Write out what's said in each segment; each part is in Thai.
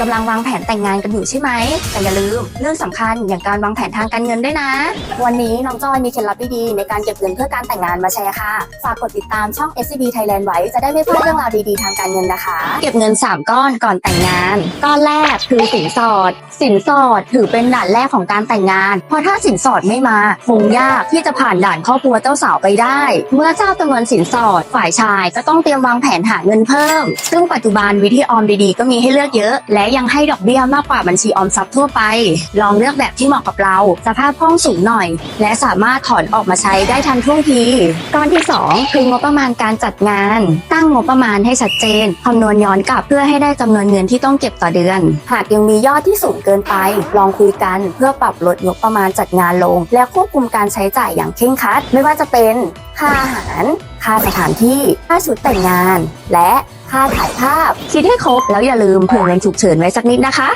กำลังวางแผนแต่งงานกันอยู่ใช่ไหม แต่อย่าลืมเรื่องสำคัญอย่างการวางแผนทางการเงินด้วยนะ วันนี้น้องจอยมีเคล็ดลับดีๆในการเก็บเงินเพื่อการแต่งงานมาแชร์ค่ะ ฝากกดติดตามช่อง SCB Thailand ไว้ จะได้ไม่พลาดเรื่องราวดีๆทางการเงินนะคะ เก็บเงิน 3 ก้อนก่อนแต่งงาน ก้อนแรกคือสินสอด สินสอดถือเป็นด่านแรกของการแต่งงาน เพราะถ้าสินสอดไม่มาคงยากที่จะผ่านด่านครอบครัวเจ้าสาวไปได้ เมื่อทราบจำนวนสินสอด ฝ่ายชายก็ต้องเตรียมวางแผนหาเงินเพิ่ม ซึ่งปัจจุบันวิธีออมดีๆ ก็มีให้เลือกเยอะ และยังให้ดอกเบี้ยมากกว่าบัญชีออมทรัพย์ทั่วไป ลองเลือกแบบที่เหมาะกับเรา สภาพคล่องสูงหน่อย และสามารถถอนออกมาใช้ได้ทันท่วงทีก้อนที่ 2 คืองบประมาณการจัดงาน ตั้งงบประมาณให้ชัดเจนคำนวณย้อนกลับเพื่อให้ได้จำนวนเงินที่ต้องเก็บต่อเดือน หากยังมียอดที่สูงเกินไป ลองคุยกันเพื่อปรับลดงบประมาณจัดงานลง และควบคุมการใช้จ่ายอย่างเคร่งครัด ไม่ว่าจะเป็นค่าอาหาร ค่าสถานที่ ค่าชุดแต่งงาน และ ค่าถ่ายภาพ คิดให้ครบแล้วอย่าลืมเผื่อเงินฉุกเฉินไว้สักนิดนะคะ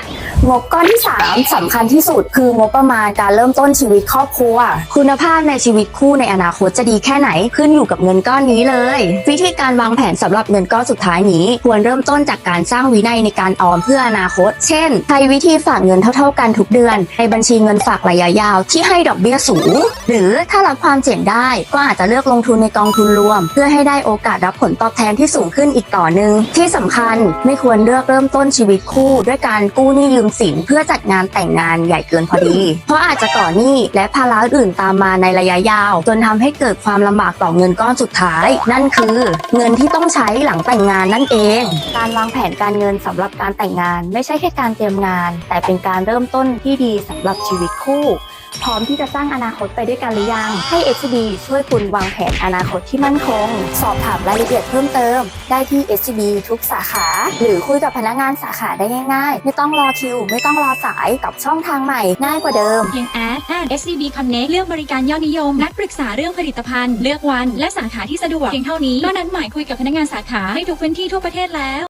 งบก้อนที่ 3สำคัญที่สุด คืองบประมาณการเริ่มต้นชีวิตครอบครัว คุณภาพในชีวิตคู่ในอนาคตจะดีแค่ไหนขึ้นอยู่กับเงินก้อนนี้เลย วิธีการวางแผนสำหรับเงินก้อนสุดท้ายนี้ ควรเริ่มต้นจากการสร้างวินัยในการออมเพื่ออนาคต เช่นใช้วิธีฝากเงินเท่า ๆ กันทุกเดือน ในบัญชีเงินฝากระยะยาวที่ให้ดอกเบี้ยสูง หรือถ้ารับความเสี่ยงได้ ก็อาจจะเลือกลงทุนในกองทุนรวม เพื่อให้ได้โอกาสรับผลตอบแทนที่สูงขึ้นอีกต่อหนึ่งที่สำคัญไม่ควรเลือกเริ่มต้นชีวิตคู่ ด้วยการกู้หนี้ยืมสินเพื่อจัดงานแต่งงานใหญ่เกินพอดี เพราะอาจจะก่อหนี้และภาระอื่นตามมาในระยะยาว จนทำให้เกิดความลำบากต่อเงินก้อนสุดท้าย นั่นคือ เงินที่ต้องใช้หลังแต่งงานนั่นเอง การวางแผนการเงินสำหรับการแต่งงาน ไม่ใช่แค่การเตรียมงาน แต่เป็นการเริ่มต้นที่ดีสำหรับชีวิตคู่พร้อมที่จะสร้างอนาคตไปด้วยกันหรือยัง ให้ SCB ช่วยคุณวางแผนอนาคตที่มั่นคง สอบถามรายละเอียดเพิ่มเติม ได้ที่ SCB ทุกสาขา หรือคุยกับพนักงานสาขาได้ง่าย ๆ ไม่ต้องรอคิวไม่ต้องรอสายกับช่องทางใหม่ง่ายกว่าเดิม เพียงแอดแอด SCB Connect เลือกบริการยอดนิยม นัดปรึกษาเรื่องผลิตภัณฑ์ เลือกวัน และสาขาที่สะดวกเพียงเท่านี้ก็นัดหมายคุยกับพนักงานสาขาให้ทุกพื้นที่ทั่วประเทศแล้ว